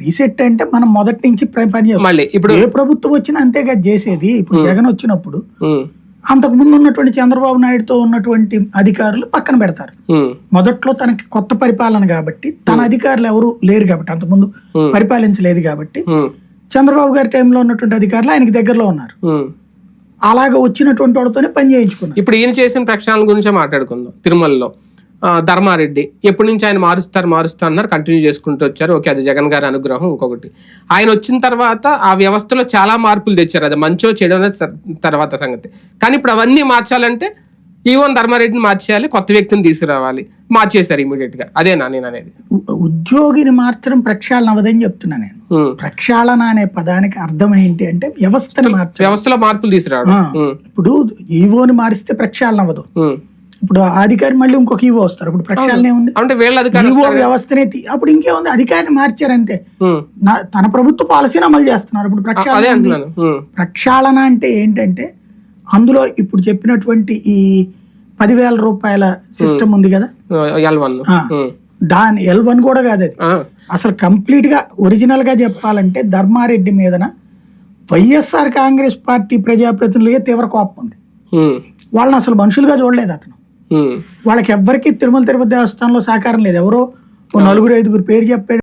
Reset అంటే మనం మొదటి నుంచి పని మళ్ళీ ఇప్పుడు ఏ ప్రభుత్వం వచ్చినా అంతేగా చేసేది. ఇప్పుడు జగన్ వచ్చినప్పుడు అంతకు ముందు ఉన్నటువంటి చంద్రబాబు నాయుడుతో ఉన్నటువంటి అధికారులు పక్కన పెడతారు. మొదట్లో తనకి కొత్త పరిపాలన కాబట్టి తన అధికారులు ఎవరు లేరు కాబట్టి అంతకుముందు పరిపాలించలేదు కాబట్టి చంద్రబాబు గారి టైంలో ఉన్నటువంటి అధికారులు ఆయనకి దగ్గరలో ఉన్నారు. అలాగ వచ్చినటువంటి వాడితోనే పని చేయించుకున్నారు. ఇప్పుడు ఈయన చేసిన ప్రక్షాళన గురించే మాట్లాడుకుందాం. తిరుమలలో. ధర్మారెడ్డి. ఎప్పటి నుంచి ఆయన మారుస్తారు మారుస్తారు అన్నారు కంటిన్యూ చేసుకుంటూ వచ్చారు. ఓకే అది జగన్ గారి అనుగ్రహం ఇంకొకటి. ఆయన వచ్చిన తర్వాత ఆ వ్యవస్థలో చాలా మార్పులు తెచ్చారు. అది మంచో చెడో తర్వాత సంగతి. కానీ ఇప్పుడు అవన్నీ మార్చాలంటే ఈవోన్ ధర్మారెడ్డిని మార్చేయాలి కొత్త వ్యక్తిని తీసుకురావాలి. మార్చేశారు ఇమీడియట్గా. అదేనా నేను అనేది? ఉద్యోగిని మార్చడం ప్రక్షాళన అవ్వదని చెప్తున్నా నేను. ప్రక్షాళన అనే పదానికి అర్థం ఏంటి అంటే వ్యవస్థను మార్చడం. వ్యవస్థలో మార్పులు తీసుకురావడం. ఇప్పుడు ఈవోని మారిస్తే ప్రక్షాళన అవ్వదు. ఇప్పుడు అధికారి మళ్ళీ ఇంకొక ఈవో వస్తారు. ఇప్పుడు ప్రక్షాళన ఏముంది అంటే వీళ్ళ ఈవో వ్యవస్థనే అప్పుడు ఇంకేముంది? అధికారిని మార్చారంతే ఉమ్, నా- తన ప్రభుత్వ పాలసీని అమలు చేస్తున్నారు. ఇప్పుడు ప్రక్షాళన ఉంది. ప్రక్షాళన అంటే ఏంటంటే అందులో ఇప్పుడు చెప్పినటువంటి ఈ పదివేల రూపాయల సిస్టమ్ ఉంది కదా? దాని ఎల్ వన్ కూడా కాదు అది. అసలు కంప్లీట్గా ఒరిజినల్గా చెప్పాలంటే ధర్మారెడ్డి మీదన వైఎస్ఆర్ కాంగ్రెస్ పార్టీ ప్రజాప్రతినిధులుగా తీవ్ర కోపం ఉంది. వాళ్ళని అసలు మనుషులుగా చూడలేదు అతను. వాళ్ళకి ఎవ్వరికి తిరుమల తిరుపతి దేవస్థానంలో సహకారం లేదు. ఎవరో ఓ నలుగురు ఐదుగురు పేరు చెప్పాడు.